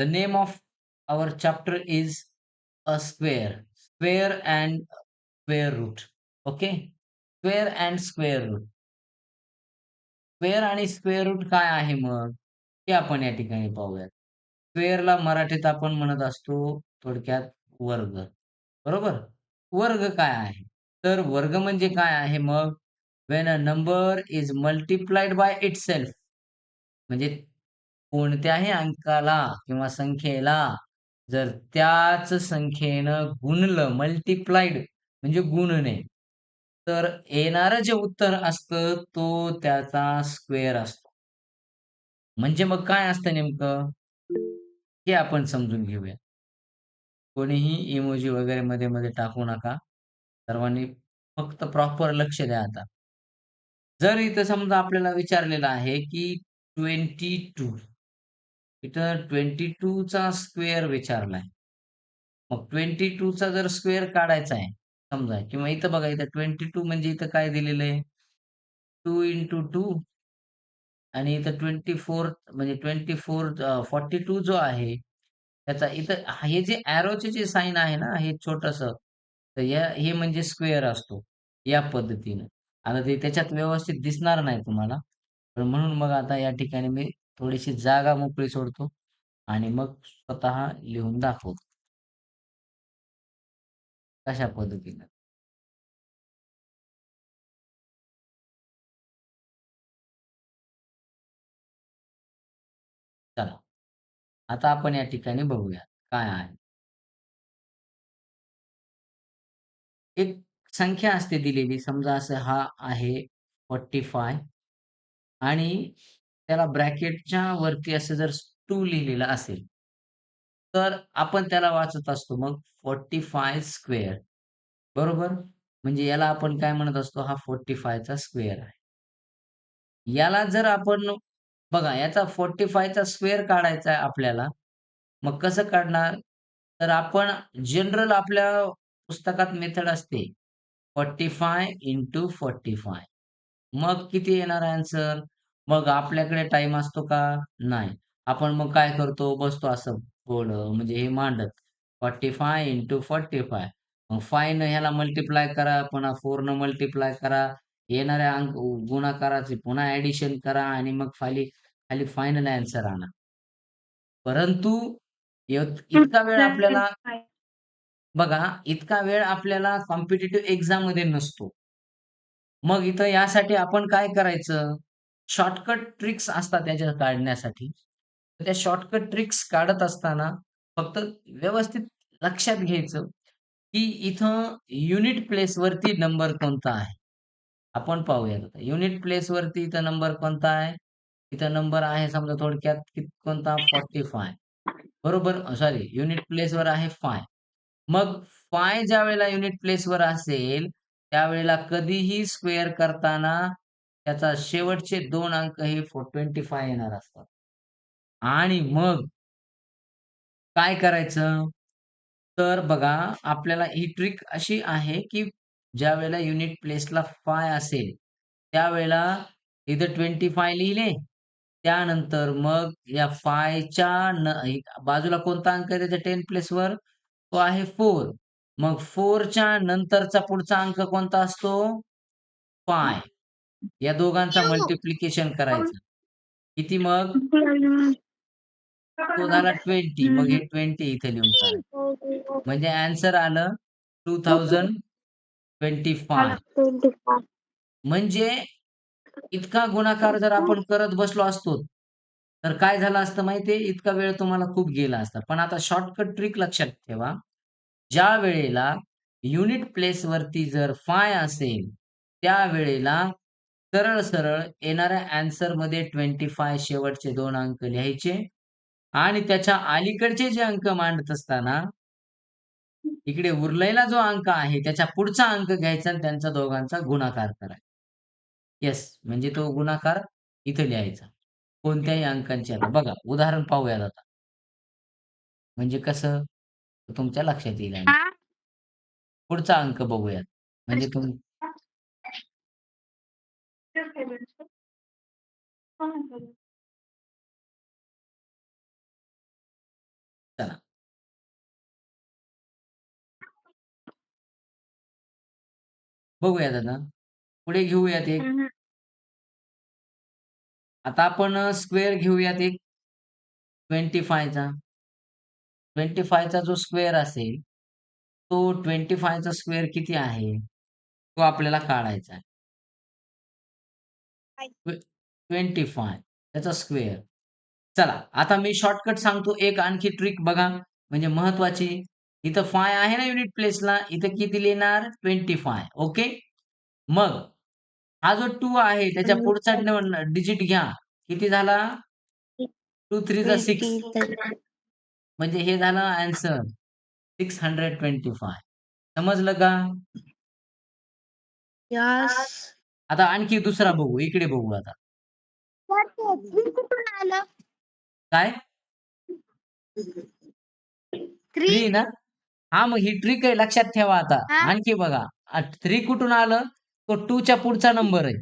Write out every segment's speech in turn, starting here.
The name of our chapter is a square. Square and square root. Okay? Square and square root. Square आणि square root काय आहे मग? ते आपण या ठिकाणी पाहूयात. स्क्वेअरला मराठीत आपण म्हणत असतो थोडक्यात वर्ग. बरोबर? वर्ग काय आहे? तर वर्ग म्हणजे काय आहे मग? When a number is multiplied by itself म्हणजे कोणत्याही अंकाला किंवा संख्येला जर त्याच संख्येनं गुणलं, मल्टिप्लाइड म्हणजे गुणणे, तर येणारं जे उत्तर असतं तो त्याचा स्क्वेअर असतो. म्हणजे मग काय असतं नेमकं? हे आपण समजून घेऊया. कोणीही इमोजी वगैरे मध्ये-मध्ये टाकू नका. सर्वांनी फक्त प्रॉपर लक्ष द्या आता. जर इथं समजा आपल्याला विचारलेलं आहे, की 22 इथं 22 चा स्क्वेअर विचारलाय. मग 22 चा जर स्क्वेअर काढायचा आहे समजा किंवा इथं बघा इथं 22 म्हणजे इथं काय दिलेलं आहे? टू इंटू टू आणि इथं 24 म्हणजे ट्वेंटी फोर फॉर्टी टू जो आहे, त्याचा इथं हे जे एरोचे जे साईन आहे ना, हे छोटस तर या हे म्हणजे स्क्वेअर असतो, या पद्धतीनं. आता ते त्याच्यात व्यवस्थित दिसणार नाही तुम्हाला. पण म्हणून मग आता या ठिकाणी मी थोडीशी जागा मोकळी सोडतो आणि मग स्वतः लिहून दाखवतो. कशा पद्धतीनं. चला. आता आपण या ठिकाणी बघूया काय आहे. एक संख्या असते दिलेली समजा असं हा आहे 45 आणि त्याला ब्रॅकेटच्या वरती असं जर टू लिहिलेलं असेल, तर आपण त्याला वाचत असतो मग 45 स्क्वेअर बरोबर? म्हणजे याला आपण काय म्हणत असतो हा 45 चा स्क्वेअर आहे. याला जर आपण बघा याचा 45 चा स्क्वेअर काढायचा आहे आपल्याला. मग कसं काढणार? तर आपण जनरल आपल्या पुस्तकात मेथड असते 45 इंटू 45 मग किती येणार आन्सर? मग आपल्याकडे टाईम असतो का? नाही. आपण मग काय करतो? बसतो असं थोडं म्हणजे हे मांडत 45 इंटू 45 मग 5 न ह्याला मल्टिप्लाय करा, पुन्हा 4 न मल्टिप्लाय करा. येणाऱ्या अंक गुणाकाराचे पुन्हा ॲडिशन करा आणि मग खाली खाली फायनल आन्सर आणा. परंतु इत इतका वेळ आपल्याला बघा, इतका वेळ आपल्याला कॉम्पिटिटिव्ह एक्झाममध्ये नसतो. मग इथं यासाठी आपण काय करायचं? शॉर्टकट ट्रिक्स असतात त्याच्या काढण्यासाठी. त्या शॉर्टकट ट्रिक्स काढत असताना फक्त व्यवस्थित लक्षात घ्यायचं, की इथं युनिट प्लेसवरती नंबर कोणता आहे? आपण पाहूयात आता. युनिट प्लेसवरती इथं नंबर कोणता आहे? इथं नंबर आहे समजा थोडक्यात कोणता फॉर्टी फाय बरोबर? सॉरी युनिट प्लेसवर आहे फाय मग फाय ज्या वेळेला युनिट प्लेसवर असेल, त्यावेळेला कधीही स्क्वेअर करताना त्याचा शेवटचे दोन अंक हे 25 येणार असतात. आणि मग काय करायचं? तर बघा, आपल्याला ही ट्रिक अशी आहे, की ज्यावेळेला युनिट प्लेसला फाय असेल, त्यावेळेला इथं 25 लिहिले. त्यानंतर मग या फायच्या न बाजूला कोणता अंक आहे त्याच्या टेन प्लेसवर? तो आहे फोर मग फोरच्या नंतरचा पुढचा अंक कोणता असतो? फाय या दोघांचा मल्टिप्लिकेशन करायचं. किती मग? तो झाला 20. मग हे 20 इथे लिहून. म्हणजे आन्सर आलं 2025. म्हणजे इतका गुणाकार जर आपण करत बसलो असतो, तर काय झालं असतं माहिती आहे? इतका वेळ तुम्हाला खूप गेला असता. पण आता शॉर्टकट ट्रिक लक्षात ठेवा. ज्या वेळेला युनिट प्लेसवरती जर 5 असेल, त्यावेळेला सरळ-सरळ येणाऱ्या आन्सरमध्ये 25 शेवटचे 2 अंक लिहायचे आणि त्याच्या अलीकडचे जे अंक मांडत असताना इकडे उरलेला जो अंक आहे, त्याच्या पुढचा अंक घ्यायचा आणि त्यांचा दोघांचा गुणाकार करायचा. येस, म्हणजे तो गुणाकार इथे लिहायचा. कोणत्याही अंकांची आता बघा, उदाहरण पाहूयात आता. म्हणजे कसं? तुमच्या लक्षात येईल पुढचा अंक बघूयात. म्हणजे तुम चला. बघूया दादा. पुढे घेऊयात एक. आता आपण स्क्वेअर घेऊयात एक 25 चा. 25 चा जो स्क्वेअर असेल, तो 25 चा स्क्वेअर किती आहे, तो आपल्याला काढायचा आहे. ट्वे 25 त्याचा स्क्वेअर. चला, आता मी शॉर्टकट सांगतो एक आणखी ट्रिक बघा, म्हणजे महत्त्वाची. इथं 5 आहे ना युनिट प्लेसला, इथं किती लिहिणार? 25 ओके. मग हा जो 2 आहे त्याच्या पुढचा डिजिट घ्या. किती झाला? 2 3 जा 6. म्हणजे हे झालं ॲन्सर 625 समजलं का? आता आणखी दुसरा बघू. इकडे बघू आता. सर ते 3 कुठून आलं? काय? 3 3 ना? हां, मग ही ट्रिक आहे लक्षात ठेवा आता. आणखी बघा. 3 कुठून आलं? तो 2 च्या पुढचा नंबर आहे.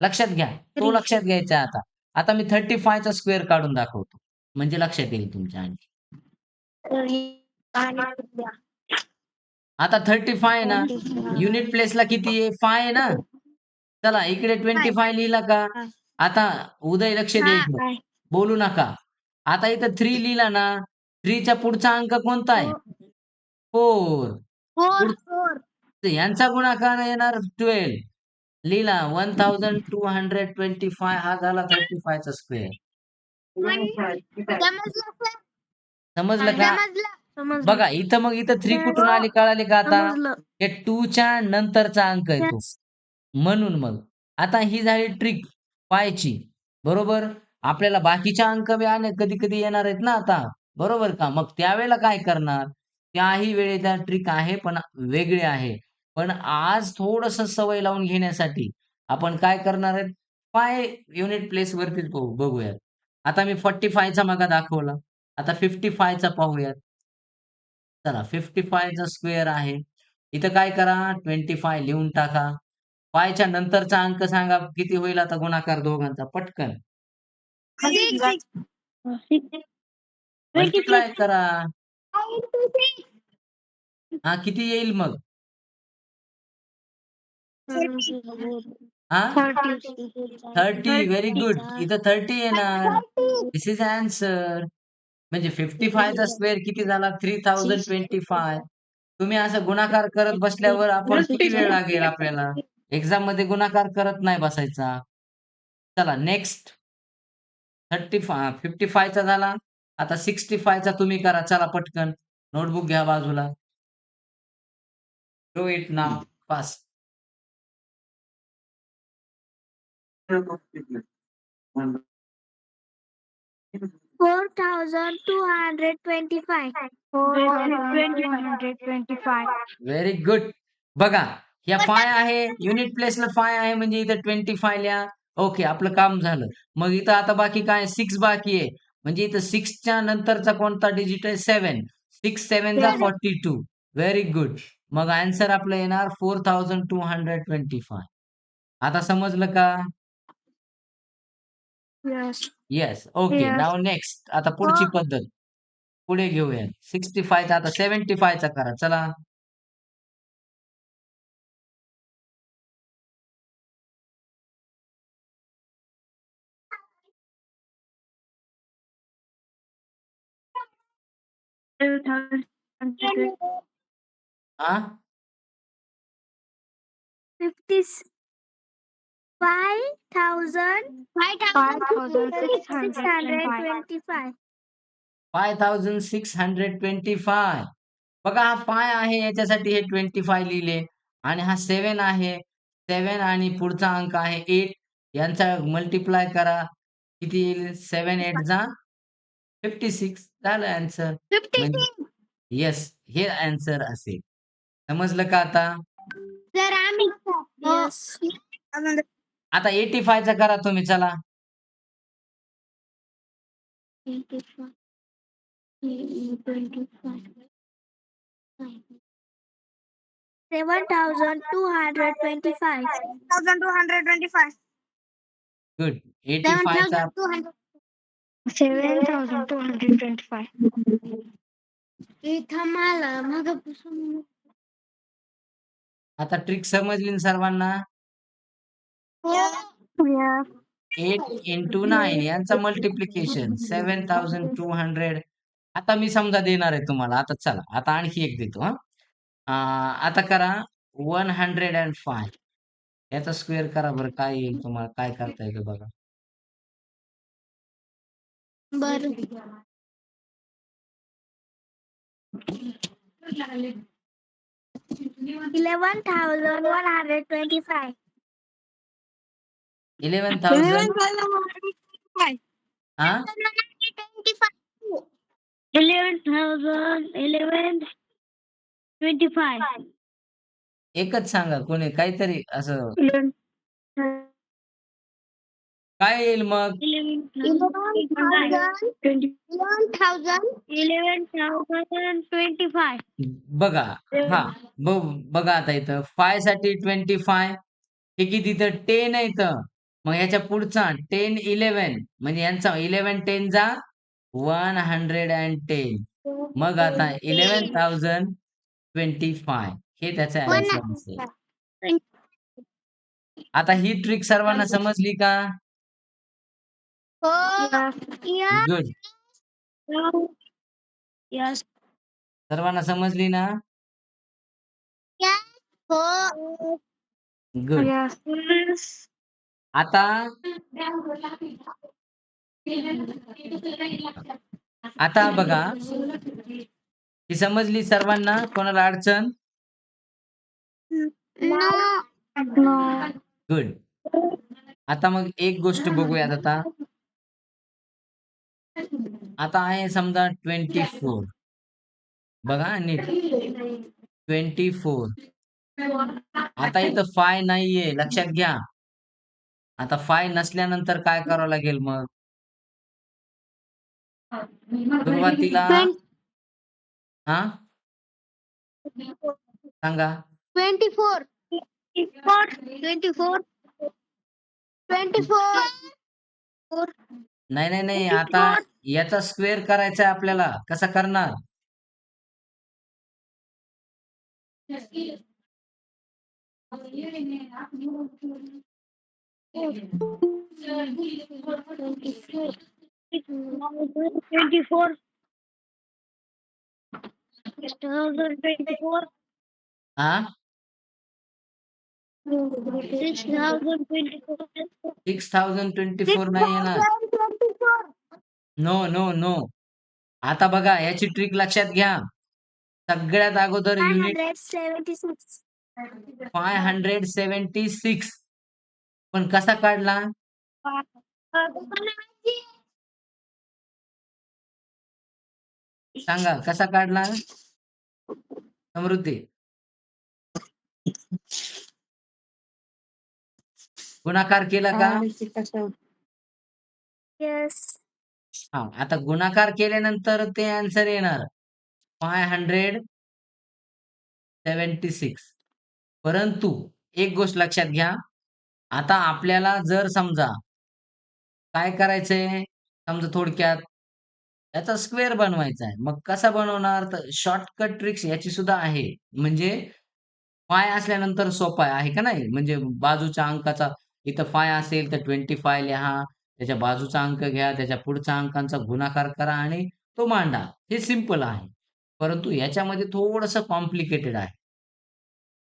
लक्षात घ्या. तो 3. लक्षात घ्यायचा आता. आता मी 35 चा स्क्वेअर काढून दाखवतो. म्हणजे लक्षात येईल तुमच्या आणखी. आता 35 आहे ना, युनिट प्लेसला किती आहे? 5 आहे ना? चला इकडे 25 लिहिला का? हां. आता उदय लक्ष. हां. बोलू नका. आता इथं 3 लिहिला ना, 3 च्या पुढचा अंक कोणता आहे? 4. 4 पुढ 4 तर यांचा गुणाकार येणार 12. लिहिला 1225 हा झाला 35 चा स्क्वेअर. समजलं सर? समजलं का? समजलं. समजलं. बघा इथं मग इथं 3 कुठून आली कळाली का आता? हे 2 च्या नंतरचा अंक आहे तो. यस. म्हणून मग. आता ही झाली ट्रिक पायची. बरोबर? आपल्याला बाकीच्या अंक बी आणि कधी-कधी येणार आहेत ना आता. बरोबर का? मग त्यावेळेला काय करणार? त्याही वेळेला ट्रिक आहे, पण वेगळी आहे. पण आज थोडस सवय लावून घेण्यासाठी आपण काय करणार आहेत? पाय युनिट प्लेसवरतीच बघू बघूयात. आता मी 45 चा मागा दाखवला. आता 55 चा पाहूयात. चला 55 चा स्क्वेअर आहे. इथं काय करा? 25 लिहून टाका. पायच्या नंतरचा अंक सांगा किती होईल आता गुणाकार दोघांचा पटकन. मल्टिप्लाय करा. हां, किती येईल मग? हां? 30 व्हेरी गुड. इथं 30 येणार. This is answer. म्हणजे 55 चा स्क्वेअर किती झाला? 3025. तुम्ही असं गुणाकार करत बसल्यावर आपण किती वेळ लागेल आपल्याला? एक्झाममध्ये गुणाकार करत नाही बसायचा. चला नेक्स्ट. 35 55 चा झाला. आता 65 चा तुम्ही करा. चला पटकन. नोटबुक घ्या बाजूला. Do it hundred twenty-five. Four thousand two hundred twenty-five. Very good. बघा, ह्या 5 आहे. युनिट प्लेसला 5 आहे म्हणजे इथं 25 लिहा. ओके, आपलं काम झालं. मग इथं आता बाकी काय 6 बाकी आहे. म्हणजे इथं 6 च्या नंतरचा कोणता डिजिट आहे? 7. 6 7 जा 42. Very good. मग ॲन्सर आपलं येणार 4225. आता समजलं का? येस. ओके. Now next. आता पुढची. पद्धत. पुढे घेऊयात. 65 चा आता 75 चा करा. चला. ¿Ah? बघा हा फाय आहे याच्यासाठी हे ट्वेंटी फाय लिहिले. आणि हा सेवन आहे. सेवन आणि पुढचा अंक आहे एट यांचा मल्टिप्लाय करा. किती येईल? सेवन एट जा. 56 झालं ॲन्सर. Fifty म्हणजे six. येस, हे ॲन्सर असेल. समजलं का आता? आम्ही. आता 85 चा करा तुम्ही चला. Seven thousand two hundred twenty-five. Thousand two hundred twenty-five. Good. 85 इथं मला आता ट्रिक समजली ना सर्वांना? एट इंटू नाईन यांचं मल्टिप्लिकेशन 7200 आता मी समजा देणार आहे तुम्हाला. आता चला, आता आणखी एक देतो आता करा वन आता करा 105 याचा स्क्वेअर करा बरं काय येईल तुम्हाला? काय करता येतं बघा? बर. Thousand one hundred twenty five eleven thousand thousand eleven twenty five एकच सांगा कोणी काहीतरी असं. काय येईल मग? बघा हां, बघा आता इथं 5 साठी 25 हे किती इथं 10 आहे इथं. मग ह्याच्या पुढचा 10, 11 म्हणजे यांचा 11 10 जा 110 मग आता 11,025 हे त्याचा आन्सर असेल. आता ही ट्रिक सर्वांना समजली का? हो. गुड. सर्वांना समजली ना? हो. गुड. आता आता बघा ही समजली सर्वांना? कोणाला अडचण? गुड. आता मग एक गोष्ट बघूयात आता. आता आहे समजा 24 बघा नीट. 24 आता इथं फाय नाहीये लक्षात घ्या. आता फाय नसल्यानंतर काय करावं लागेल मग? सुरुवातीला हा सांगा. Twenty four twenty four twenty four नाही, नाही, नाही. आता याचा स्क्वेअर करायचा आहे आपल्याला. कसा करणार? Twenty-four. No no no. आता बघा याची ट्रिक लक्षात घ्या. सगळ्यात अगोदर unit five hundred seventy six. पण कसा काढला? सांगा कसा काढला? समृद्धी. गुणाकार केला का? Yes. हां, आता गुणाकार केल्यानंतर ते आन्सर येणार 576 परंतु एक गोष्ट लक्षात घ्या. आता आपल्याला जर समजा काय करायचंय? समजा थोडक्यात याचा स्क्वेअर बनवायचा आहे. मग कसा बनवणार? तर शॉर्टकट ट्रिक्स याची सुद्धा आहे. म्हणजे फाय असल्यानंतर सोपा आहे, का नाही? म्हणजे बाजूच्या अंकाचा इथं फाय असेल तर 25 लिहा. त्याच्या बाजूचा अंक घ्या, त्याच्या पुढच्या अंकांचा गुणाकार करा आणि तो मांडा. हे सिंपल आहे. परंतु याच्यामध्ये थोडंसं कॉम्प्लिकेटेड आहे.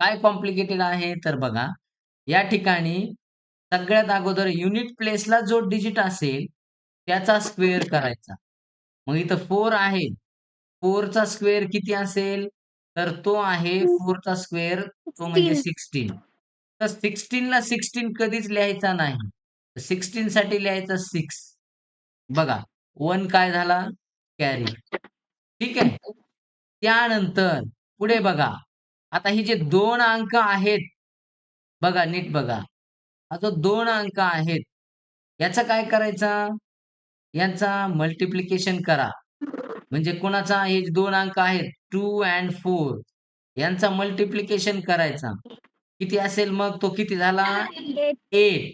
काय कॉम्प्लिकेटेड आहे? तर बघा या ठिकाणी सगळ्यात अगोदर युनिट प्लेसला जो डिजिट असेल त्याचा स्क्वेअर करायचा. मग इथं फोर आहे. फोरचा स्क्वेअर किती असेल? तर तो आहे 4 चा स्क्वेअर तो म्हणजे 16. तर 16 ला 16 कधीच लिहायचा नाही. 16 साठी लिहायचं 6. बघा 1 काय झाला? कॅरी. ठीक आहे. त्यानंतर पुढे बघा. आता हे जे 2 अंक आहेत. बघा नीट बघा. हा जो 2 अंक आहेत. याचा काय करायचा? यांचा मल्टिप्लिकेशन करा. म्हणजे कोणाचा हे 2 अंक आहेत 2 एंड 4 यांचा मल्टिप्लिकेशन करायचा. किती असेल मग तो किती झाला? 8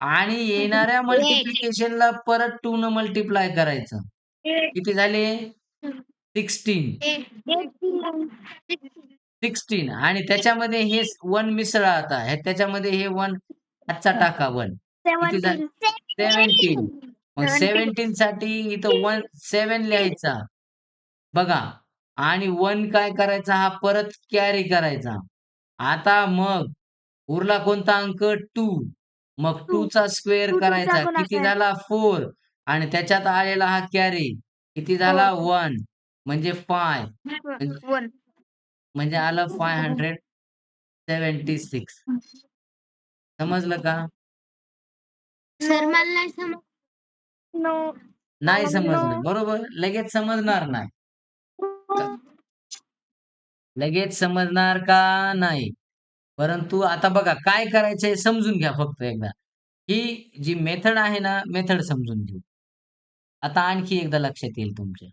आणि येणाऱ्या मल्टिप्लिकेशनला परत 2 न मल्टिप्लाय करायचं. किती झाले? 16. Eight. 16 आणि त्याच्यामध्ये हे 1 मिसळा आता. हे त्याच्यामध्ये हे 1 हातचा टाका 1. किती झालं? 17. मग 17 साठी इथं 1 7 लिहायचा. बघा आणि 1 काय करायचा हा परत कॅरी करायचा. आता मग उरला कोणता अंक 2. मग 2 चा स्क्वेअर 2 चा करायचा. गुणाकार. किती झाला 4 आणि त्याच्यात आलेला हा कॅरी किती झाला 1 म्हणजे 5 वन म्हणजे आलं 576. समजलं का? सर मला नाही समज नो नाही मला समजलं. नो. बरोबर. लगेच समजणार नाही. लगेच समजणार का नाही. परंतु आता बघा काय करायचंय समजून घ्या फक्त एकदा. ही जी मेथड आहे ना, मेथड समजून घेऊ. आता आणखी एकदा लक्षात येईल तुमच्या.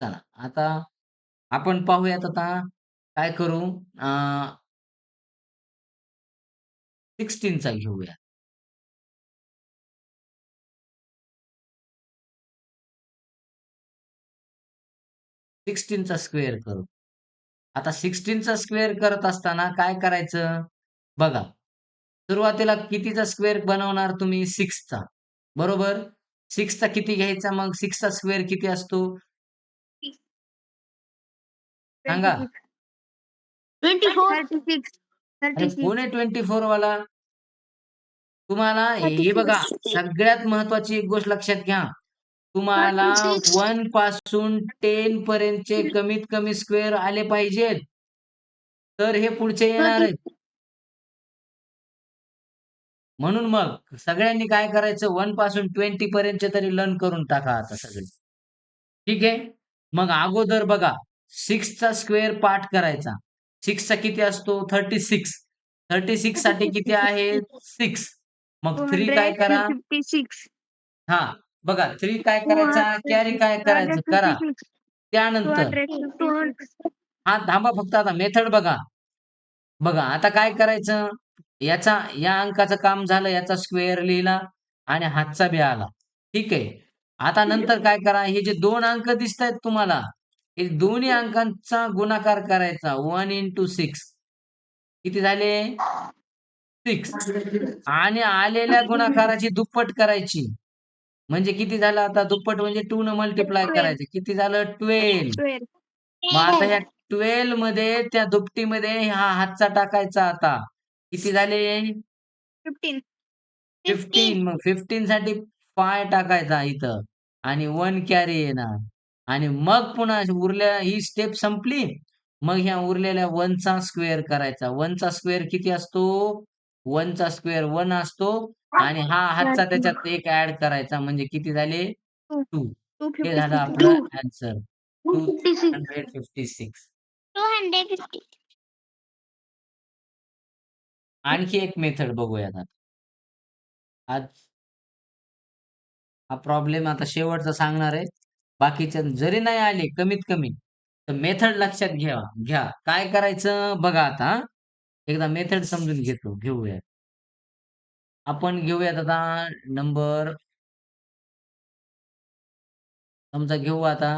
चला, आता आपण पाहूयात आता काय करू अ 16 चा घेऊया. सिक्स्टीन चा स्क्वेअर करू. आता 16 चा स्क्वेअर करत असताना काय करायचं? बघा. सुरुवातीला कितीचा स्क्वेअर बनवणार तुम्ही? 6 चा. बरोबर? 6 चा किती घ्यायचा मग? 6 चा स्क्वेअर किती असतो? सांगा. 24 36 अरे 36 कोण आहे 24 वाला? तुम्हाला हे 36. बघा सगळ्यात महत्त्वाची एक गोष्ट लक्षात घ्या. तुम्हाला 36. 1 पासून 10 पर्यंतचे कमीत कमी स्क्वेअर आले पाहिजेत. तर हे पुढचे येणार आहेत. म्हणून मग सगळ्यांनी काय करायचं 1 पासून 20 पर्यंतचे तरी लर्न करून टाका आता सगळे. ठीक आहे? मग अगोदर बघा 6 चा स्क्वेअर पाठ करायचा. 6 चा किती असतो? 36. 36 साठी किती आहे? 6. मग 3 काय करा? 256 हां, बघा 3 काय करायचा? कॅरी काय करायचं? करा. 256 त्यानंतर 200 हां, थांबा फक्त आता मेथड बघा. बघा आता काय करायचं? याचा या अंकाचं काम झालं, याचा स्क्वेअर लिहिला आणि हातचा बी आला. ठीक आहे. आता नंतर काय करा? हे जे 2 अंक दिसतायत तुम्हाला, हे दोन्ही अंकांचा गुणाकार करायचा. 1 इंटू 6 किती झाले? 6 आणि आलेल्या गुणाकाराची दुप्पट करायची. म्हणजे किती झालं आता दुप्पट म्हणजे 2 न मल्टिप्लाय 12. करायचं. किती झालं? 12. 12 मग आता ह्या 12 मध्ये त्या दुपटीमध्ये हा हातचा टाकायचा आता. किती झाले? 15 15 मग 15 साठी 5 टाकायचा इथं आणि 1 कॅरी येणार आणि मग पुन्हा उरल्या ही स्टेप संपली. मग ह्या उरलेल्या 1 चा स्क्वेअर करायचा. 1 चा स्क्वेअर किती असतो? 1 चा स्क्वेअर 1 असतो आणि हा हातचा त्याच्यात एक ॲड करायचा म्हणजे किती झाले? 2. हे झालं आपलं ॲन्सर. 256. 250 आणखी एक मेथड बघूयात आता. आज हा प्रॉब्लेम आता शेवटचा सांगणार आहे. बाकीच्या जरी नाही आले कमीत कमी, तर मेथड लक्षात घ्या घ्या. काय करायचं बघा आता एकदा मेथड समजून घेतो घेऊया. आपण घेऊयात आता नंबर समजा घेऊ आता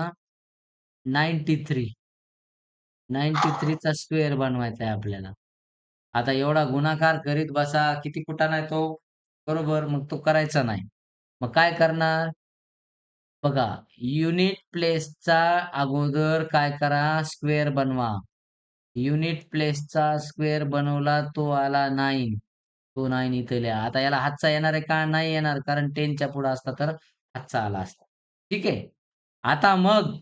93. 93 चा स्क्वेअर बनवायचा आहे आपल्याला. आता एवढा गुणाकार करीत बसा, किती कुटाणा नाही तो? बरोबर, मग तो करायचा नाही. मग काय करणार? बघा, युनिट प्लेसचा अगोदर काय करा? स्क्वेअर बनवा. युनिट प्लेसचा स्क्वेअर बनवला, तो आला 9. तो 9 इथे लिहा. आता याला हातचा येणार आहे का? नाही येणार, कारण 10 च्या पुढे असता तर हातचा आला असता. ठीक आहे. आता मग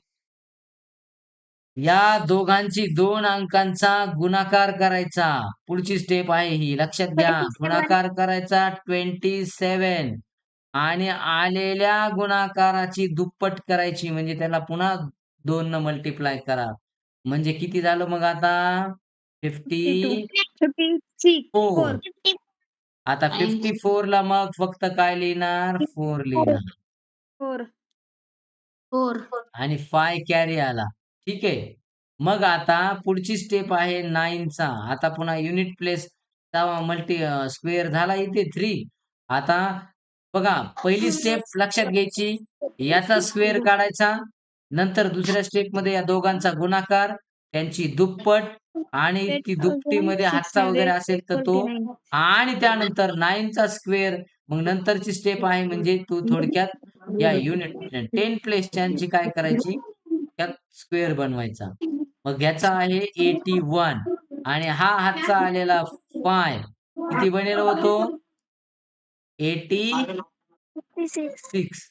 या दोघांची 2 अंकांचा गुणाकार करायचा. पुढची स्टेप आहे ही. लक्षात घ्या. 27. गुणाकार करायचा 27 आणि आलेल्या गुणाकाराची दुप्पट करायची. म्हणजे त्याला पुन्हा 2 न मल्टिप्लाय करा. म्हणजे किती झालं मग आता? 50 56 4. आता 54 ला मग फक्त काय लिहिणार? 4 लिहिणार. 4 4 आणि 5 कॅरी आला. ठीक आहे. मग आता पुढची स्टेप आहे 9 चा. आता पुन्हा युनिट प्लेसचा मल्टी स्क्वेअर झाला इथे 3 आता बघा पहिली स्टेप लक्षात घ्यायची. याचा स्क्वेअर काढायचा. नंतर दुसऱ्या स्टेपमध्ये या दोघांचा गुणाकार, त्यांची दुप्पट आणि ती दुपटीमध्ये हातचा वगैरे असेल तर तो आणि त्यानंतर 9 चा स्क्वेअर मग नंतरची स्टेप आहे म्हणजे तू थोडक्यात या युनिट 10 प्लेसच्यांची काय करायची? त्यात स्क्वेअर बनवायचा. मग ह्याचा आहे 81 आणि हा हातचा आलेला 5 किती बनेल हो तो? 86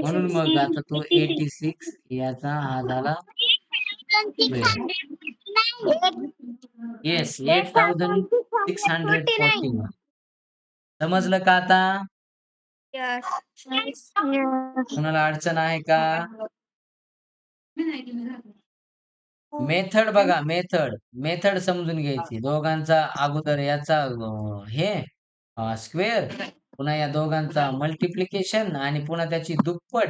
म्हणून मग आता तो 86 याचा हा झाला. येस 8641 समजलं का आता? कुणाला अडचण आहे का? मेथड बघा मेथड. मेथड समजून घ्यायची. दोघांचा अगोदर याचा हे स्क्वेअर पुन्हा या दोघांचा मल्टिप्लिकेशन आणि पुन्हा त्याची दुप्पट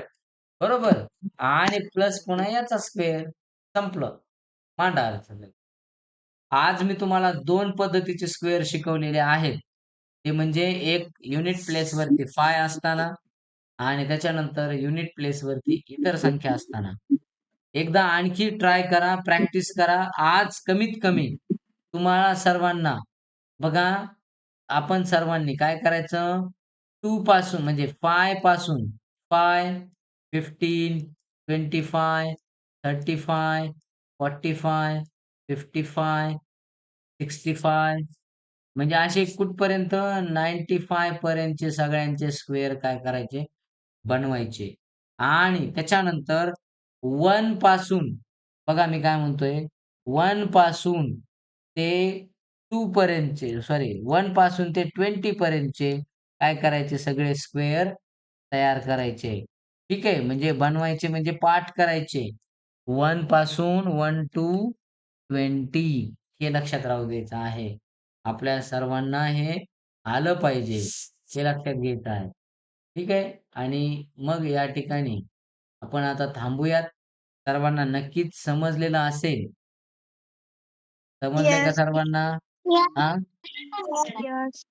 बरोबर आणि प्लस पुन्हा याचा स्क्वेअर संपलं. मांडा अर्थ. आज मी तुम्हाला दोन पद्धतीचे स्क्वेअर शिकवलेले आहेत. ते म्हणजे एक युनिट प्लेसवरती फाय असताना आणि त्याच्यानंतर युनिट प्लेसवरती इतर संख्या असताना. एकदा आणखी ट्राय करा, प्रॅक्टिस करा. आज कमीत कमी तुम्हाला सर्वांना बघा, आपण सर्वांनी काय करायचं? टू पासून म्हणजे फायपासून. 5, 15, 25, 35, 45, 55, 65 म्हणजे असे कुठपर्यंत? 95 पर्यंतचे सगळ्यांचे स्क्वेअर काय करायचे? बनवायचे. आणि त्याच्यानंतर वनपासून बघा मी काय म्हणतोय. वनपासून ते 2 पर्यंतचे सॉरी 1 पासून ते 20 पर्यंतचे काय करायचे सगळे स्क्वेअर तयार करायचे. ठीक आहे. म्हणजे बनवायचे म्हणजे पाठ करायचे. 1 पासून 1 टू 20 हे लक्षात राहू द्यायचं आहे. आपल्या सर्वांना हे आलं पाहिजे. हे लक्षात घ्यायचं आहे. ठीक आहे. आणि मग या ठिकाणी आपण आता थांबूयात. सर्वांना नक्कीच समजलेलं असेल. समजलंय का येस. सर्वांना? हां? येस.